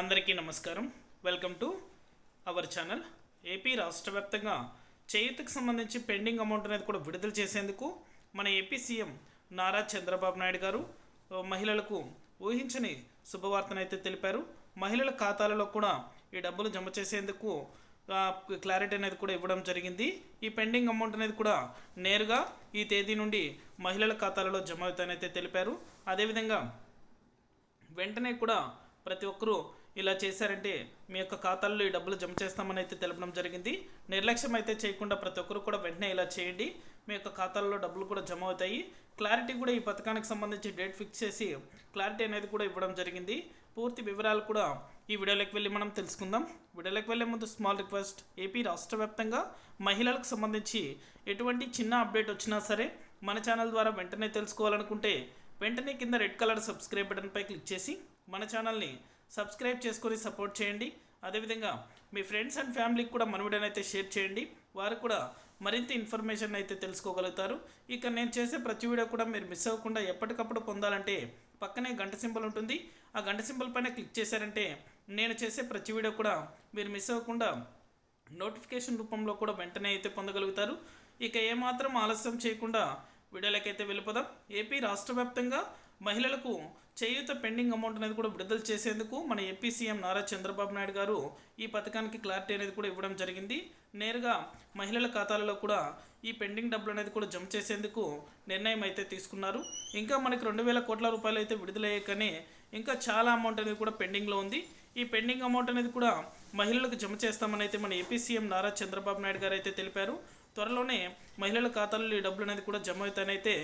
అందరికీ నమస్కారం. Welcome to our channel AP రాష్ట్ర వ్యాప్తంగా చేయూతకు సంబంధించి పెండింగ్ అమౌంట్ అనేది కూడా విడుదల చేసేందుకు మన ఏపీ సీఎం నారా చంద్రబాబు నాయుడు గారు మహిళలకు ఊహించని శుభవార్తనైతే తెలిపారు. మహిళల ఖాతాలలో కూడా ఈ డబ్బులు జమ చేసేందుకు క్లారిటీ అనేది కూడా ఇవ్వడం జరిగింది. ఈ పెండింగ్ అమౌంట్ అనేది కూడా నేరుగా ఈ తేదీ నుండి మహిళల ఖాతాలలో జమ అవుతానైతే తెలిపారు. అదేవిధంగా వెంటనే కూడా ప్రతి ఒక్కరూ ఇలా చేశారంటే మీ యొక్క ఖాతాల్లో ఈ డబ్బులు జమ చేస్తామని అయితే తెలపడం జరిగింది. నిర్లక్ష్యం అయితే చేయకుండా ప్రతి ఒక్కరు కూడా వెంటనే ఇలా చేయండి. మీ యొక్క ఖాతాల్లో డబ్బులు కూడా జమ అవుతాయి. క్లారిటీ కూడా ఈ పథకానికి సంబంధించి డేట్ ఫిక్స్ చేసి క్లారిటీ అనేది కూడా ఇవ్వడం జరిగింది. పూర్తి వివరాలు కూడా ఈ వీడియోలోకి వెళ్ళి మనం తెలుసుకుందాం. వీడియోలోకి వెళ్ళే ముందు స్మాల్ రిక్వెస్ట్ ఏపీ రాష్ట్ర వ్యాప్తంగా మహిళలకు సంబంధించి ఎటువంటి చిన్న అప్డేట్ వచ్చినా సరే మన ఛానల్ ద్వారా వెంటనే తెలుసుకోవాలనుకుంటే వెంటనే కింద రెడ్ కలర్ సబ్స్క్రైబ్ బటన్పై క్లిక్ చేసి మన ఛానల్ని సబ్స్క్రైబ్ చేసుకొని సపోర్ట్ చేయండి. అదేవిధంగా మీ ఫ్రెండ్స్ అండ్ ఫ్యామిలీకి కూడా మనవిడనైతే అయితే షేర్ చేయండి. వారు కూడా మరింత ఇన్ఫర్మేషన్ అయితే తెలుసుకోగలుగుతారు. ఇక నేను చేసే ప్రతి వీడియో కూడా మీరు మిస్ అవ్వకుండా ఎప్పటికప్పుడు పొందాలంటే పక్కనే గంట సింబల్ ఉంటుంది. ఆ గంట సింబల్ పైన క్లిక్ చేశారంటే నేను చేసే ప్రతి వీడియో కూడా మీరు మిస్ అవ్వకుండా నోటిఫికేషన్ రూపంలో కూడా వెంటనే అయితే పొందగలుగుతారు. ఇక ఏమాత్రం ఆలస్యం చేయకుండా వీడియోలకైతే వెళ్ళిపోదాం. ఏపీ రాష్ట్ర వ్యాప్తంగా మహిళలకు చేయూత పెండింగ్ అమౌంట్ అనేది కూడా విడుదల చేసేందుకు మన ఏపీ సీఎం నారా చంద్రబాబు నాయుడు గారు ఈ పథకానికి క్లారిటీ అనేది కూడా ఇవ్వడం జరిగింది. నేరుగా మహిళల ఖాతాలలో కూడా ఈ పెండింగ్ డబ్బులు అనేది కూడా జమ చేసేందుకు నిర్ణయం అయితే తీసుకున్నారు. ఇంకా మనకి రెండు వేల కోట్ల రూపాయలు అయితే విడుదలయ్యాకనే ఇంకా చాలా అమౌంట్ అనేది కూడా పెండింగ్లో ఉంది. ఈ పెండింగ్ అమౌంట్ అనేది కూడా మహిళలకు జమ చేస్తామని అయితే మన ఏపీ సీఎం నారా చంద్రబాబు నాయుడు గారు అయితే తెలిపారు. త్వరలోనే మహిళల ఖాతాల్లో ఈ డబ్బులు అనేది కూడా జమ అవుతానైతే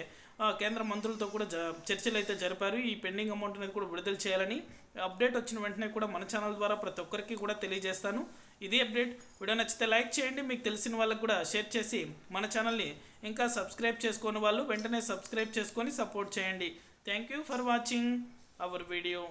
కేంద్ర మంత్రులతో కూడా జ చర్చలు అయితే జరిపారు. ఈ పెండింగ్ అమౌంట్ అనేది కూడా విడుదల చేయాలని అప్డేట్ వచ్చిన వెంటనే కూడా మన ఛానల్ ద్వారా ప్రతి ఒక్కరికి కూడా తెలియజేస్తాను. ఇది అప్డేట్. వీడియో నచ్చితే లైక్ చేయండి. మీకు తెలిసిన వాళ్ళకు కూడా షేర్ చేసి మన ఛానల్ని ఇంకా సబ్స్క్రైబ్ చేసుకోని వాళ్ళు వెంటనే సబ్స్క్రైబ్ చేసుకొని సపోర్ట్ చేయండి. Thank you for watching our video.